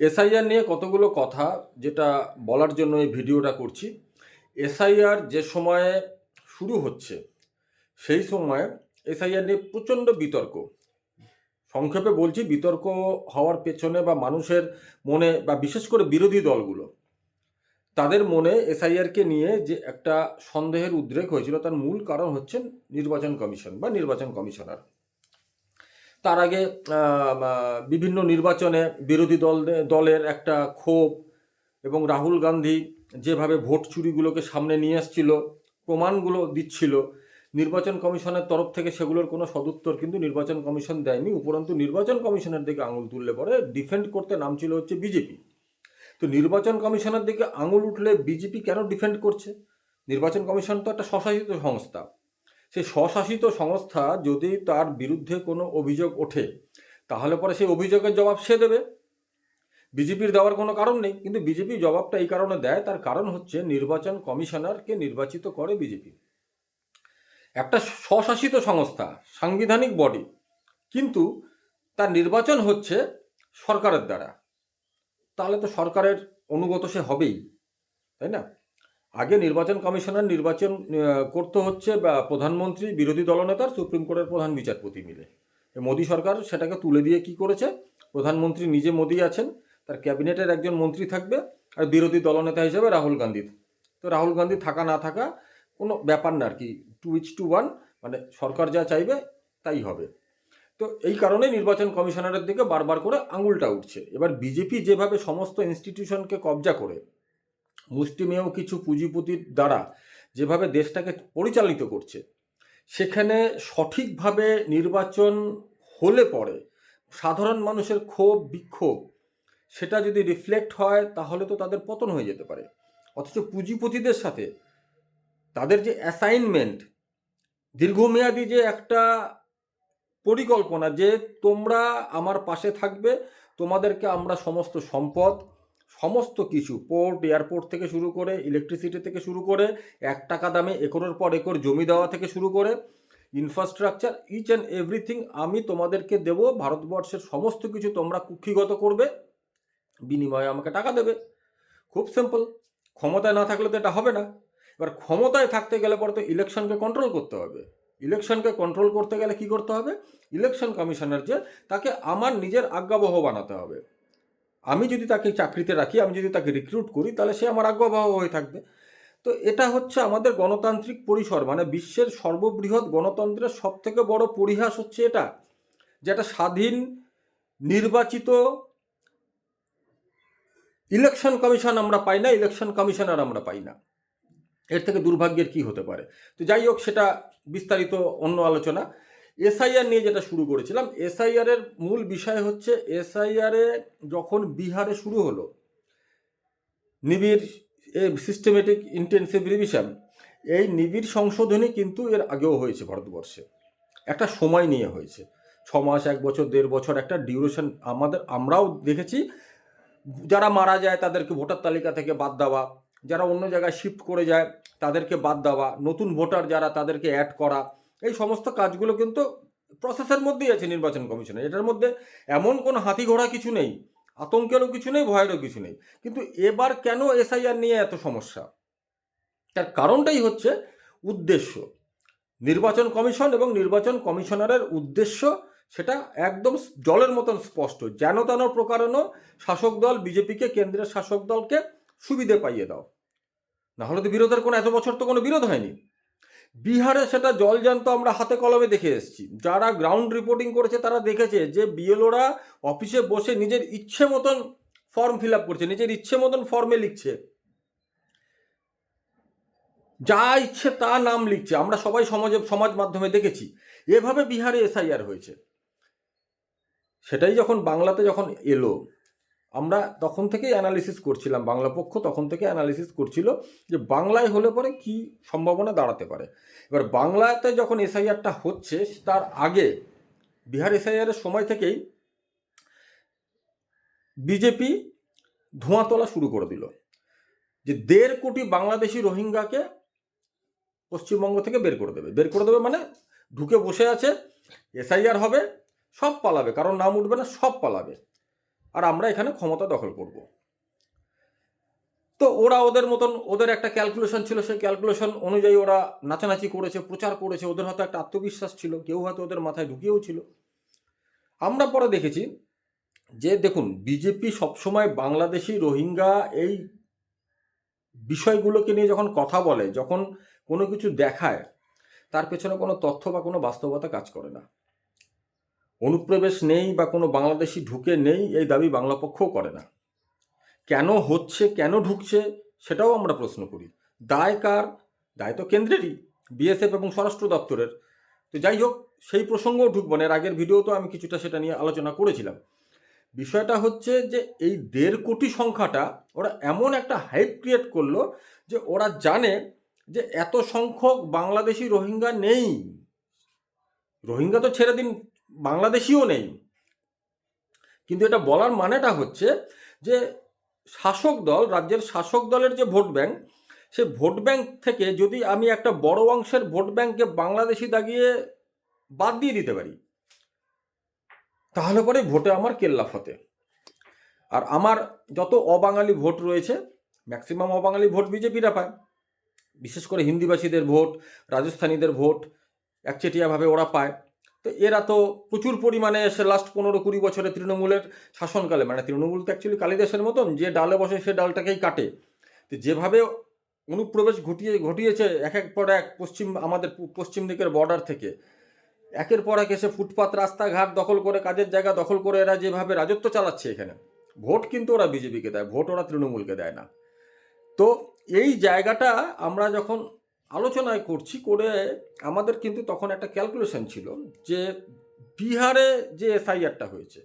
SIR নিয়ে কতগুলো কথা যেটা বলার জন্য এই ভিডিওটা করছি। এসআইআর যে সময়ে শুরু হচ্ছে, সেই সময়ে এসআইআর নিয়ে প্রচণ্ড বিতর্ক। সংক্ষেপে বলছি, বিতর্ক হওয়ার পেছনে বা মানুষের মনে বা বিশেষ করে বিরোধী দলগুলো, তাদের মনে এসআইআরকে নিয়ে যে একটা সন্দেহের উদ্রেক হয়েছিল, তার মূল কারণ হচ্ছেন নির্বাচন কমিশন বা নির্বাচন কমিশনার। তার আগে বিভিন্ন নির্বাচনে বিরোধী দল, দলের একটা ক্ষোভ এবং রাহুল গান্ধী যেভাবে ভোট চুরিগুলোকে সামনে নিয়ে আসছিল প্রমাণগুলো দিচ্ছিল, নির্বাচন কমিশনের তরফ থেকে সেগুলোর কোনো সদুত্তর কিন্তু নির্বাচন কমিশন দেয়নি, উপরন্তু নির্বাচন কমিশনের দিকে আঙুল তুললে পরে ডিফেন্ড করতে নামছিল হচ্ছে বিজেপি। তো নির্বাচন কমিশনের দিকে আঙুল উঠলে বিজেপি কেন ডিফেন্ড করছে? নির্বাচন কমিশন তো একটা স্বশাসিত সংস্থা। সেই স্বশাসিত সংস্থা যদি তার বিরুদ্ধে কোনো অভিযোগ ওঠে, তাহলে পরে সেই অভিযোগের জবাব সে দেবে। বিজেপির দেওয়ার কোনো কারণ নেই, কিন্তু বিজেপি জবাবটা এই কারণে দেয়, তার কারণ হচ্ছে নির্বাচন কমিশনারকে নির্বাচিত করে বিজেপি। একটা স্বশাসিত সংস্থা, সাংবিধানিক বডি, কিন্তু তার নির্বাচন হচ্ছে সরকারের দ্বারা। তাহলে তো সরকারের অনুগত সে হবেই, তাই না? আগে নির্বাচন কমিশনার নির্বাচন করতে হচ্ছে, বা প্রধানমন্ত্রী, বিরোধী দলনেতার, সুপ্রিম কোর্টের প্রধান বিচারপতি মিলে। মোদী সরকার সেটাকে তুলে দিয়ে কি করেছে? প্রধানমন্ত্রী নিজে মোদী আছেন, তার ক্যাবিনেটের একজন মন্ত্রী থাকবে, আর বিরোধী দলনেতা হিসেবে রাহুল গান্ধী। তো রাহুল গান্ধী থাকা না থাকা কোনো ব্যাপার না আর কি টু ইচ টু ওয়ান মানে সরকার যা চাইবে তাই হবে। তো এই কারণে নির্বাচন কমিশনারের দিকে বারবার করে আঙুলটা উঠছে। এবার বিজেপি যেভাবে সমস্ত ইনস্টিটিউশনকে কবজা করে মুষ্টিমেয় কিছু পুঁজিপতির দ্বারা যেভাবে দেশটাকে পরিচালিত করছে, সেখানে সঠিকভাবে নির্বাচন হলে পরে সাধারণ মানুষের ক্ষোভ, বিক্ষোভ, সেটা যদি রিফ্লেক্ট হয়, তাহলে তো তাদের পতন হয়ে যেতে পারে। অথচ পুঁজিপতিদের সাথে তাদের যে অ্যাসাইনমেন্ট দীর্ঘমেয়াদী যে একটা পরিকল্পনা যে তোমরা আমার পাশে থাকবে, তোমাদেরকে আমরা সমস্ত সম্পদ সমস্ত কিছু পোর্ট এয়ারপোর্ট থেকে শুরু করে ইলেকট্রিসিটি থেকে শুরু করে, এক টাকা দামে একরের পর একর জমি দেওয়া থেকে শুরু করে ইনফ্রাস্ট্রাকচার ইচ অ্যান্ড এভরিথিং আমি তোমাদেরকে দেব, ভারতবর্ষের সমস্ত কিছু তোমরা কুক্ষিগত করবে, বিনিময়ে আমাকে টাকা দেবে। খুব সিম্পল ক্ষমতায় না থাকলে তো এটা হবে না। এবার ক্ষমতায় থাকতে গেলে পরে তো ইলেকশনকে কন্ট্রোল করতে হবে। ইলেকশনকে কন্ট্রোল করতে গেলে কি করতে হবে? ইলেকশন কমিশনার যে, তাকে আমার নিজের আজ্ঞাবহ বানাতে হবে। আমি যদি তাকে চাকরিতে রাখি, আমি যদি তাকে রিক্রুট করি, তাহলে সে আমার আজ্ঞাবহ হয়ে থাকবে। তো এটা হচ্ছে আমাদের গণতান্ত্রিক পরিসর মানে বিশ্বের সর্ববৃহৎ গণতন্ত্রের সব থেকে বড় পরিহাস হচ্ছে এটা যেটা স্বাধীন, নির্বাচিত ইলেকশন কমিশন আমরা পাই না ইলেকশন কমিশনার আমরা পাই না। এর থেকে দুর্ভাগ্যের কি হতে পারে? তো যাই হোক, সেটা বিস্তারিত অন্য আলোচনা। এসআইআর নিয়ে যেটা শুরু করেছিলাম এসআইআর এর মূল বিষয় হচ্ছে এসআইআর এ যখন বিহারে শুরু হলো, নিবিড় সিস্টেমেটিক ইন্টেন্সিভ রিভিশন এই নিবিড় সংশোধনী কিন্তু এর আগেও হয়েছে ভারতবর্ষে। একটা সময় নিয়ে হয়েছে। ছ মাস, এক বছর, দেড় বছর একটা ডিউরেশন আমাদের, আমরাও দেখেছি। যারা মারা যায় তাদেরকে ভোটার তালিকা থেকে বাদ দেওয়া, যারা অন্য জায়গায় শিফট করে যায় তাদেরকে বাদ দেওয়া, নতুন ভোটার যারা তাদেরকে অ্যাড করা এই সমস্ত কাজগুলো কিন্তু প্রসেসের মধ্যেই আছে নির্বাচন কমিশনের। এটার মধ্যে এমন কোনো হাতি ঘোড়া কিছু নেই, আতঙ্কেরও কিছু নেই, ভয়েরও কিছু নেই। কিন্তু এবার কেন এসআইআর নিয়ে এত সমস্যা? তার কারণটাই হচ্ছে উদ্দেশ্য। নির্বাচন কমিশন এবং নির্বাচন কমিশনারের উদ্দেশ্য সেটা একদম জলের মতন স্পষ্ট। যেন তেন প্রকারণও শাসক দল বিজেপিকে কেন্দ্রের শাসক দলকে সুবিধে পাইয়ে দাও। না হলে তো বিরোধের কোনো, এত বছর তো কোনো বিরোধ হয়নি। বিহারে সেটা জলজান্ত আমরা হাতে কলমে দেখে এসেছি। যারা গ্রাউন্ড রিপোর্টিং করেছে তারা দেখেছে যে বিএলওরা অফিসে বসে নিজের ইচ্ছে মতন ফর্ম ফিল আপ করছে, নিজের ইচ্ছে মতন ফর্মে লিখছে। যা ইচ্ছে তা নাম লিখছে। আমরা সবাই সমাজে, সমাজ মাধ্যমে দেখেছি। এভাবে বিহারে এসআইআর হয়েছে। সেটাই যখন বাংলাতে যখন এলো আমরা তখন থেকেই অ্যানালিসিস করছিলাম, বাংলা পক্ষ তখন থেকে অ্যানালিসিস করছিল যে বাংলায় হলে পরে কি সম্ভাবনা দাঁড়াতে পারে। এবার বাংলাতে যখন এসআইআরটা হচ্ছে, তার আগে বিহার এসআইআরের সময় থেকেই বিজেপি ধোঁয়া তোলা শুরু করে দিল। যে দেড় কোটি বাংলাদেশি রোহিঙ্গাকে পশ্চিমবঙ্গ থেকে বের করে দেবে। বের করে দেবে মানে ঢুকে বসে আছে এসআইআর হবে, সব পালাবে কারণ নাম উঠবে না, সব পালাবে। আর আমরা এখানে ক্ষমতা দখল করব। তো ওরা ওদের মতন, ওদের একটা ক্যালকুলেশন ছিল, সেই ক্যালকুলেশন অনুযায়ী ওরা নাচানাচি করেছে, প্রচার করেছে, ওদের হয়তো একটা আত্মবিশ্বাস ছিল, কেউ হয়তো ওদের মাথায় ঢুকিয়েও ছিল। আমরা পরে দেখেছি যে দেখুন বিজেপি সবসময় বাংলাদেশি রোহিঙ্গা এই বিষয়গুলোকে নিয়ে যখন কথা বলে, যখন কোনো কিছু দেখায়, তার পেছনে কোনো তথ্য বা কোনো বাস্তবতা কাজ করে না। অনুপ্রবেশ নেই বা কোনো বাংলাদেশি ঢুকে নেই, এই দাবি বাংলা পক্ষও করে না। কেন হচ্ছে, কেন ঢুকছে, সেটাও আমরা প্রশ্ন করি। দায় কার? দায় তো কেন্দ্রেরই, বিএসএফ এবং স্বরাষ্ট্র দপ্তরের। তো যাই হোক, সেই প্রসঙ্গও ঢুকবো না। এর আগের ভিডিও তো আমি কিছুটা সেটা নিয়ে আলোচনা করেছিলাম। বিষয়টা হচ্ছে যে, এই দেড় কোটি সংখ্যাটা ওরা এমন একটা হাইপ ক্রিয়েট করল যে, ওরা জানে যে, এত সংখ্যক বাংলাদেশি রোহিঙ্গা নেই। রোহিঙ্গা তো ছেড়ে দিন বাংলাদেশিও নেই। কিন্তু এটা বলার মানেটা হচ্ছে যে শাসক দল, রাজ্যের শাসক দলের যে ভোট ব্যাংক, সে ভোট ব্যাংক থেকে যদি আমি একটা বড় অংশের ভোট ব্যাংককে বাংলাদেশি দাগিয়ে বাদ দিয়ে দিতে পারি, তাহলে পরে ভোটে আমার কেল্লা ফতে। আর আমার যত অবাঙালি ভোট রয়েছে, ম্যাক্সিমাম অবাঙালি ভোট বিজেপিরা পায়। বিশেষ করে হিন্দিভাষীদের ভোট, রাজস্থানীদের ভোট, একচেটিয়াভাবে ওরা পায়। তো এরা তো প্রচুর পরিমাণে এসে লাস্ট পনেরো কুড়ি বছরে তৃণমূলের শাসনকালে মানে তৃণমূল তো অ্যাকচুয়ালি কালিদাসের মতন, যে ডালে বসে সে ডালটাকেই কাটে। তো যেভাবে অনুপ্রবেশ ঘটিয়ে, ঘটিয়েছে এক এক পর এক পশ্চিম, আমাদের পশ্চিম দিকের বর্ডার থেকে, একের পর এক এসে ফুটপাত, রাস্তাঘাট দখল করে, কাজের জায়গা দখল করে এরা যেভাবে রাজত্ব চালাচ্ছে এখানে, ভোট কিন্তু ওরা বিজেপিকে দেয়, ভোট ওরা তৃণমূলকে দেয় না। তো এই জায়গাটা আমরা যখন আলোচনায় করছি করে আমাদের কিন্তু তখন একটা ক্যালকুলেশন ছিল যে বিহারে যে এসআইআরটা হয়েছে,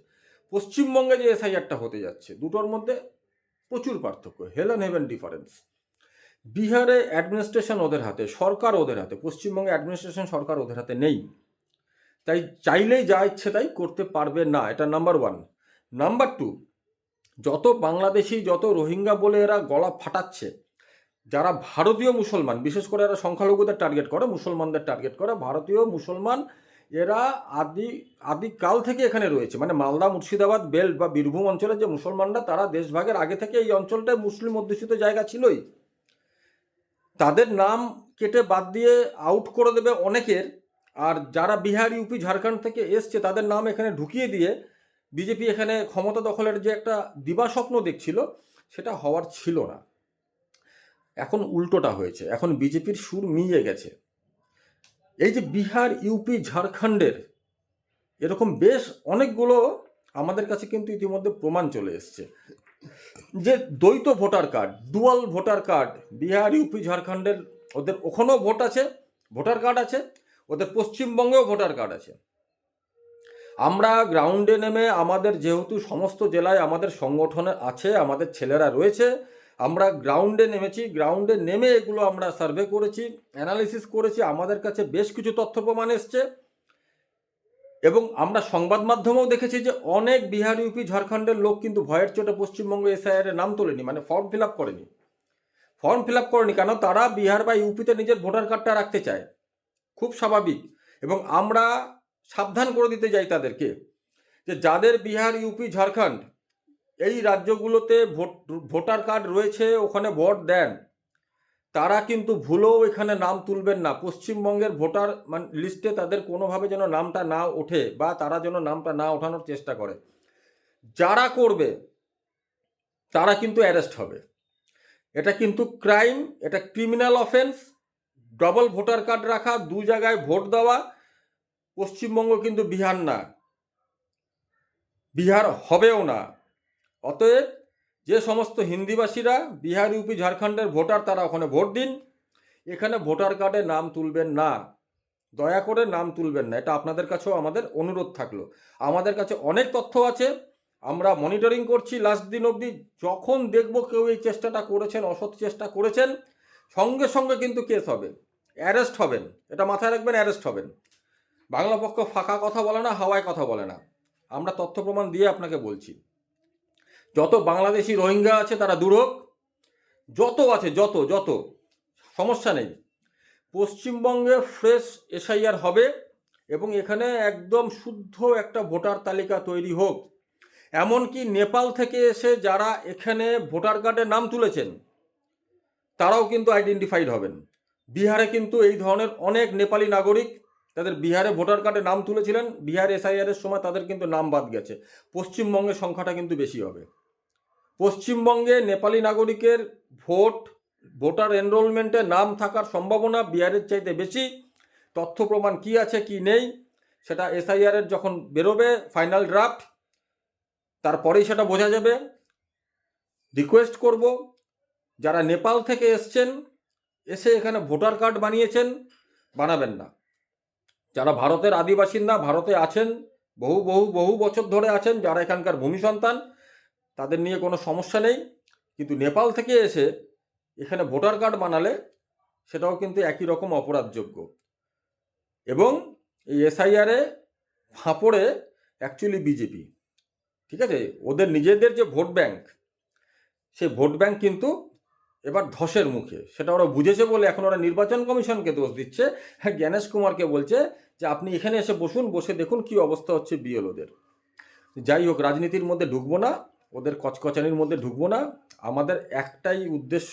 পশ্চিমবঙ্গে যে এসআইআরটা হতে যাচ্ছে, দুটোর মধ্যে প্রচুর পার্থক্য হেলেন হেভেন ডিফারেন্স বিহারে অ্যাডমিনিস্ট্রেশন ওদের হাতে, সরকার ওদের হাতে, পশ্চিমবঙ্গে অ্যাডমিনিস্ট্রেশন সরকার ওদের হাতে নেই। তাই চাইলেই যা ইচ্ছে তাই করতে পারবে না, এটা নাম্বার ওয়ান নাম্বার টু যত বাংলাদেশি, যত রোহিঙ্গা বলে এরা গলা ফাটাচ্ছে যারা ভারতীয় মুসলমান, বিশেষ করে এরা সংখ্যালঘুদের টার্গেট করে, মুসলমানদের টার্গেট করে, ভারতীয় মুসলমান এরা আদি, আদিকাল থেকে এখানে রয়েছে। মানে মালদা, মুর্শিদাবাদ, বেল্ট বা বীরভূম অঞ্চলের যে মুসলমানরা, তারা দেশভাগের আগে থেকে এই অঞ্চলটায় মুসলিম অধ্যুষিত জায়গা ছিলই। তাদের নাম কেটে বাদ দিয়ে আউট করে দেবে অনেকের। আর যারা বিহার ইউপি ঝাড়খণ্ড থেকে এসছে, তাদের নাম এখানে ঢুকিয়ে দিয়ে বিজেপি এখানে ক্ষমতা দখলের যে একটা দিবাস্বপ্ন দেখছিল, সেটা হওয়ার ছিল না। এখন উল্টোটা হয়েছে, এখন বিজেপির সুর মিয়ে গেছে। এই যে বিহার, ইউপি, ঝাড়খণ্ডের এরকম বেশ অনেকগুলো আমাদের কাছে কিন্তু ইতিমধ্যে প্রমাণ চলে এসছে। যে দ্বৈত voter card, dual voter card, Bihar, UP, ঝাড়খণ্ডের ওদের ওখানেও ভোট আছে, ভোটার কার্ড আছে, ওদের পশ্চিমবঙ্গেও ভোটার কার্ড আছে। আমরা গ্রাউন্ডে নেমে আমাদের যেহেতু সমস্ত জেলায় আমাদের সংগঠনে আছে, আমাদের ছেলেরা রয়েছে আমরা গ্রাউন্ডে নেমেছি, গ্রাউন্ডে নেমে এগুলো আমরা সার্ভে করেছি অ্যানালিসিস করেছি, আমাদের কাছে বেশ কিছু তথ্য প্রমাণ এসছে। এবং আমরা সংবাদ মাধ্যমেও দেখেছি যে অনেক বিহার, ইউপি, ঝাড়খণ্ডের লোক কিন্তু ভয়ের চোটে পশ্চিমবঙ্গ এসআইআর নাম তোলেনি মানে ফর্ম ফিল আপ করেনি। ফর্ম ফিল আপ করেনি কেন? তারা বিহার বা ইউপিতে নিজের ভোটার কার্ডটা রাখতে চায়। খুব স্বাভাবিক। এবং আমরা সাবধান করে দিতে যাই তাদেরকে যে যাদের বিহার, ইউপি, ঝাড়খণ্ড এই রাজ্যগুলোতে ভোট, ভোটার কার্ড রয়েছে, ওখানে ভোট দেন। তারা কিন্তু ভুলেও এখানে নাম তুলবেন না। পশ্চিমবঙ্গের ভোটার মানে লিস্টে তাদের কোনোভাবে যেন নামটা না ওঠে বা তারা যেন নামটা না ওঠানোর চেষ্টা করে। যারা করবে, তারা কিন্তু অ্যারেস্ট হবে। এটা কিন্তু ক্রাইম, এটা criminal offence. Double voter card রাখা, দু জায়গায় ভোট দেওয়া। পশ্চিমবঙ্গ কিন্তু বিহার না। বিহার হবেও না। অতএব যে সমস্ত হিন্দিভাষীরা বিহার, ইউপি, ঝাড়খণ্ডের ভোটার, তারা ওখানে ভোট দিন। এখানে ভোটার কার্ডে নাম তুলবেন না। দয়া করে নাম তুলবেন না। এটা আপনাদের কাছেও আমাদের অনুরোধ থাকল। আমাদের কাছে অনেক তথ্য আছে। আমরা মনিটরিং করছি। লাস্ট দিন অবধি যখন দেখব কেউ এই চেষ্টাটা করেছেন, অসৎ চেষ্টা করেছেন, সঙ্গে সঙ্গে কিন্তু কেস হবে। অ্যারেস্ট হবেন। এটা মাথায় রাখবেন অ্যারেস্ট হবেন। বাংলা পক্ষ ফাঁকা কথা বলে না, হাওয়ায় কথা বলে না। আমরা তথ্য প্রমাণ দিয়ে আপনাকে বলছি। যত বাংলাদেশি রোহিঙ্গা আছে তারা দূর হোক যত আছে, যত যত, সমস্যা নেই। পশ্চিমবঙ্গে ফ্রেশ এসআইআর হবে এবং এখানে একদম শুদ্ধ একটা ভোটার তালিকা তৈরি হোক। এমনকি নেপাল থেকে এসে যারা এখানে ভোটার কার্ডে নাম তুলেছেন, তারাও কিন্তু আইডেন্টিফাইড হবেন। বিহারে কিন্তু এই ধরনের অনেক নেপালি নাগরিক তাদের বিহারে ভোটার কার্ডে নাম তুলেছিলেন। বিহার এসআইআর এর সময় তাদের কিন্তু নাম বাদ গেছে। পশ্চিমবঙ্গের সংখ্যাটা কিন্তু বেশি হবে। পশ্চিমবঙ্গে নেপালি নাগরিকের ভোট, ভোটার এনরোলমেন্টে নাম থাকার সম্ভাবনা বিহারের চাইতে বেশি। তথ্য প্রমাণ কি আছে, কি নেই, সেটা এসআইআর এর যখন বেরোবে, ফাইনাল ড্রাফট, তারপরেই সেটা বোঝা যাবে। রিকোয়েস্ট করব, যারা নেপাল থেকে এসছেন, এসে এখানে ভোটার কার্ড বানিয়েছেন, বানাবেন না। যারা ভারতের আদিবাসিন্দা, ভারতে আছেন, বহু বহু বহু বছর ধরে আছেন, যারা এখানকার ভূমি সন্তান তাদের নিয়ে কোনো সমস্যা নেই। কিন্তু নেপাল থেকে এসে এখানে ভোটার কার্ড বানালে সেটাও কিন্তু একই রকম অপরাধযোগ্য। এবং এই এসআইআরে ফাঁপড়ে অ্যাকচুয়ালি বিজেপি। ঠিক আছে? ওদের নিজেদের যে ভোট ব্যাংক, সেই ভোট ব্যাংক কিন্তু এবার ধসের মুখে। সেটা ওরা বুঝেছে বলে এখন ওরা নির্বাচন কমিশনকে দোষ দিচ্ছে। হ্যাঁ জ্ঞানেশ কুমারকে বলছে যে আপনি এখানে এসে বসুন, বসে দেখুন কি অবস্থা হচ্ছে বিএলওদের। যাই হোক, রাজনীতির মধ্যে ঢুকবো না। ওদের কচকচানির মধ্যে ঢুকবো না। আমাদের একটাই উদ্দেশ্য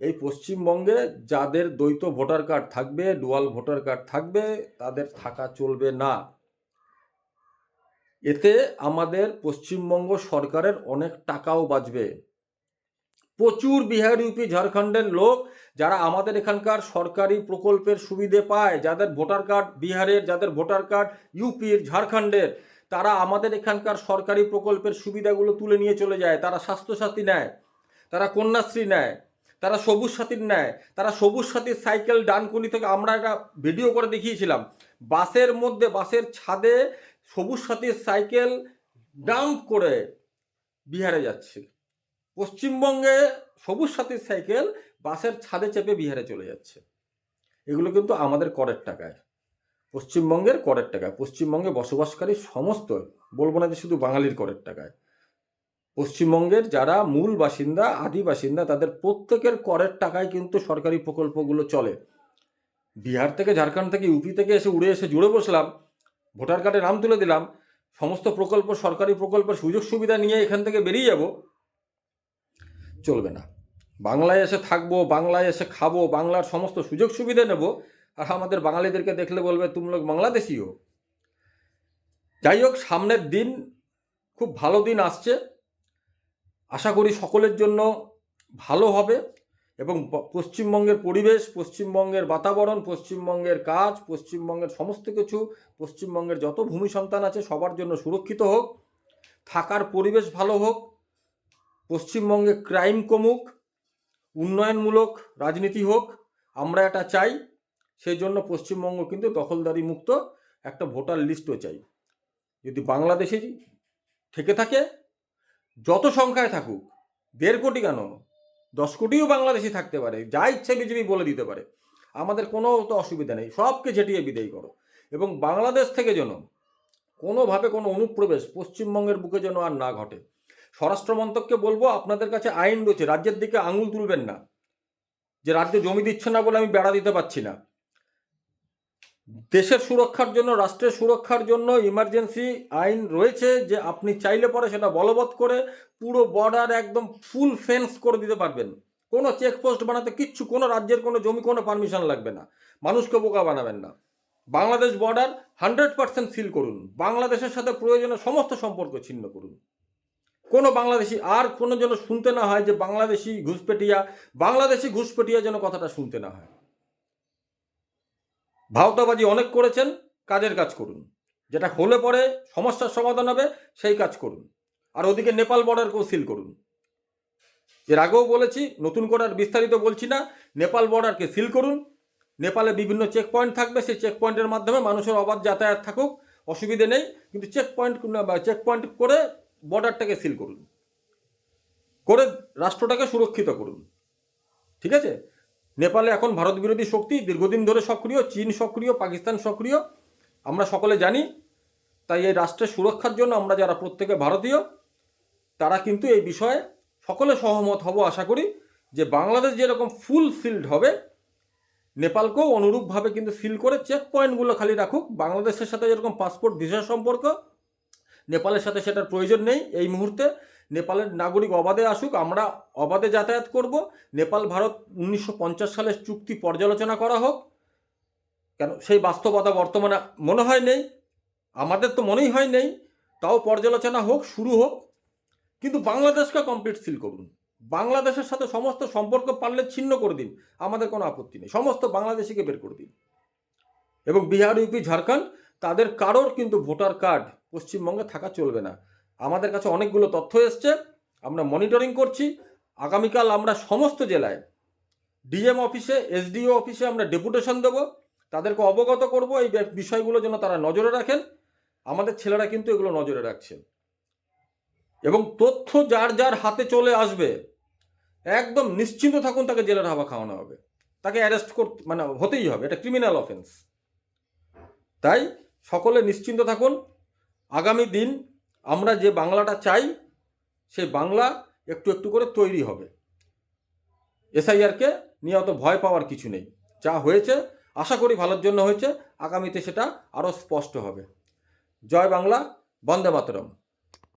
এই পশ্চিমবঙ্গে যাদের দ্বৈত ভোটার কার্ড থাকবে, ডুয়াল ভোটার কার্ড থাকবে, তাদের থাকা চলবে না। এতে আমাদের পশ্চিমবঙ্গ সরকারের অনেক টাকাও বাঁচবে। প্রচুর বিহার ইউপি ঝাড়খণ্ডের লোক যারা আমাদের এখানকার সরকারি প্রকল্পের সুবিধে পায়, যাদের ভোটার কার্ড বিহারের, যাদের ভোটার কার্ড ইউপির ঝাড়খণ্ডের তারা আমাদের এখানকার সরকারি প্রকল্পের সুবিধাগুলো তুলে নিয়ে চলে যায়। তারা স্বাস্থ্যসাথী নেয়, তারা কন্যাশ্রী নেয়, তারা সবুজ সাথীর নেয়, তারা সবুজ সাথীর সাইকেল ডানকুনি থেকে, আমরা একটা ভিডিও করে দেখিয়েছিলাম। বাসের মধ্যে, বাসের ছাদে সবুজ সাথীর সাইকেল ডাম্প করে বিহারে যাচ্ছে। পশ্চিমবঙ্গে সবুজ সাথীর সাইকেল বাসের ছাদে চেপে বিহারে চলে যাচ্ছে। এগুলো কিন্তু আমাদের করের টাকায়। পশ্চিমবঙ্গের করের টাকায়, পশ্চিমবঙ্গে বসবাসকারী সমস্ত, বলব না যে শুধু বাঙালির করের টাকায়, পশ্চিমবঙ্গের যারা মূল বাসিন্দা, আদি বাসিন্দা, তাদের প্রত্যেকের করের টাকায় কিন্তু সরকারি প্রকল্পগুলো চলে। বিহার থেকে ঝাড়খণ্ড থেকে ইউপি থেকে এসে উড়ে এসে জুড়ে বসলাম, ভোটার কার্ডে নাম তুলে দিলাম, সমস্ত প্রকল্প, সরকারি প্রকল্পের সুযোগ সুবিধা নিয়ে এখান থেকে বেরিয়ে যাব। চলবে না। বাংলায় এসে থাকব, বাংলায় এসে খাব, বাংলার সমস্ত সুযোগ সুবিধা নেব আর আমাদের বাঙালিদেরকে দেখলে বলবে, তুমি লোক বাংলাদেশি হো যাই হোক সামনের দিন খুব ভালো দিন আসছে। আশা করি সকলের জন্য ভালো হবে এবং পশ্চিমবঙ্গের পরিবেশ, পশ্চিমবঙ্গের বাতাবরণ, পশ্চিমবঙ্গের কাজ, পশ্চিমবঙ্গের সমস্ত কিছু, পশ্চিমবঙ্গের যত ভূমি সন্তান আছে সবার জন্য সুরক্ষিত হোক, থাকার পরিবেশ ভালো হোক, পশ্চিমবঙ্গে ক্রাইম কমুক, উন্নয়নমূলক রাজনীতি হোক, আমরা এটা চাই। সেই জন্য পশ্চিমবঙ্গ কিন্তু দখলদারি মুক্ত একটা ভোটার লিস্টও চাই। যদি বাংলাদেশে থেকে থাকে, যত সংখ্যায় থাকুক, দেড় কোটি কেন? দশ কোটিও বাংলাদেশি থাকতে পারে, যা ইচ্ছে বিজেপি বলে দিতে পারে। আমাদের কোনো তো অসুবিধা নেই, সবকে ঝেঁটিয়ে বিদায়ী করো। এবং বাংলাদেশ থেকে যেন কোনোভাবে কোনো অনুপ্রবেশ পশ্চিমবঙ্গের বুকে যেন আর না ঘটে। স্বরাষ্ট্র মন্ত্রককে বলব, আপনাদের কাছে আইন রয়েছে, রাজ্যের দিকে আঙুল তুলবেন না। যে রাজ্য জমি দিচ্ছে না বলে আমি বেড়া দিতে পারছি না। দেশের সুরক্ষার জন্য, রাষ্ট্রের সুরক্ষার জন্য ইমার্জেন্সি আইন রয়েছে যে আপনি চাইলে পরে সেটা বলবৎ করে পুরো বর্ডার একদম ফুল ফেন্স করে দিতে পারবেন। কোনো চেকপোস্ট বানাতে কিচ্ছু, কোনো রাজ্যের কোনো জমি, কোনো পারমিশন লাগবে না। মানুষকে বোকা বানাবেন না। Bangladesh border hundred percent seal করুন। বাংলাদেশের সাথে প্রয়োজনে সমস্ত সম্পর্ক ছিন্ন করুন। কোনো বাংলাদেশি আর কোনো যেন শুনতে না হয় যে বাংলাদেশি ঘুষপেটিয়া বাংলাদেশি ঘুষপেটিয়া যেন কথাটা শুনতে না হয়। ভাওতাবাজি অনেক করেছেন, কাজের কাজ করুন। যেটা হলে পরে সমস্যার সমাধান হবে, সেই কাজ করুন। আর ওদিকে নেপাল বর্ডারকেও সিল করুন। এর আগেও বলেছি, নতুন করে আর বিস্তারিত বলছি না, নেপাল বর্ডারকে সিল করুন। নেপালে বিভিন্ন চেক পয়েন্ট থাকবে, সেই চেক পয়েন্টের মাধ্যমে মানুষের অবাধ যাতায়াত থাকুক, অসুবিধে নেই, কিন্তু চেক পয়েন্ট চেক পয়েন্ট করে বর্ডারটাকে সিল করুন। করে রাষ্ট্রটাকে সুরক্ষিত করুন। ঠিক আছে? নেপালে এখন ভারত বিরোধী শক্তি দীর্ঘদিন ধরে সক্রিয়, চীন সক্রিয়, পাকিস্তান সক্রিয়। আমরা সকলে জানি, তাই এই রাষ্ট্রের সুরক্ষার জন্য আমরা যারা প্রত্যেকে ভারতীয়, তারা কিন্তু এই বিষয়ে সকলে সহমত হব আশা করি যে বাংলাদেশ যেরকম ফুল সিল্ড হবে, নেপালকেও অনুরূপভাবে কিন্তু সিল করে চেক পয়েন্টগুলো খালি রাখুক। বাংলাদেশের সাথে যেরকম পাসপোর্ট ভিসা সম্পর্ক, নেপালের সাথে সেটার প্রয়োজন নেই এই মুহূর্তে। নেপালের নাগরিক অবাধে আসুক, আমরা অবাধে যাতায়াত করব। নেপাল, ভারত উনিশশো পঞ্চাশ সালের চুক্তি পর্যালোচনা করা হোক। কেন? সেই বাস্তবতা বর্তমানে মনে হয় নেই। আমাদের তো মনেই হয় নেই। তাও পর্যালোচনা হোক, শুরু হোক। কিন্তু বাংলাদেশকে কমপ্লিট সিল করুন। বাংলাদেশের সাথে সমস্ত সম্পর্ক পারলে ছিন্ন করে দিন। আমাদের কোনো আপত্তি নেই। সমস্ত বাংলাদেশিকে বের করে দিন। এবং বিহার, ইউপি, ঝাড়খণ্ড, তাদের কারোর কিন্তু ভোটার কার্ড পশ্চিমবঙ্গে থাকা চলবে না। আমাদের কাছে অনেকগুলো তথ্য এসছে, আমরা মনিটরিং করছি। আগামীকাল আমরা সমস্ত জেলায় ডিএম অফিসে এসডিও অফিসে আমরা ডেপুটেশন দেব। তাদেরকে অবগত করব এই বিষয়গুলো যেন তারা নজরে রাখেন। আমাদের ছেলেরা কিন্তু এগুলো নজরে রাখছে। এবং তথ্য যার যার হাতে চলে আসবে, একদম নিশ্চিন্ত থাকুন তাকে জেলের হাওয়া খাওয়ানো হবে। তাকে অ্যারেস্ট করতে মানে হতেই হবে, এটা ক্রিমিনাল অফেন্স তাই সকলে নিশ্চিন্ত থাকুন। আগামী দিন আমরা যে বাংলাটা চাই, সেই বাংলা একটু একটু করে তৈরি হবে। এসআইআরকে নিয়ে অত ভয় পাওয়ার কিছু নেই। যা হয়েছে, আশা করি ভালোর জন্য হয়েছে। আগামীতে সেটা আরও স্পষ্ট হবে। জয় বাংলা, বন্দে মাতরম।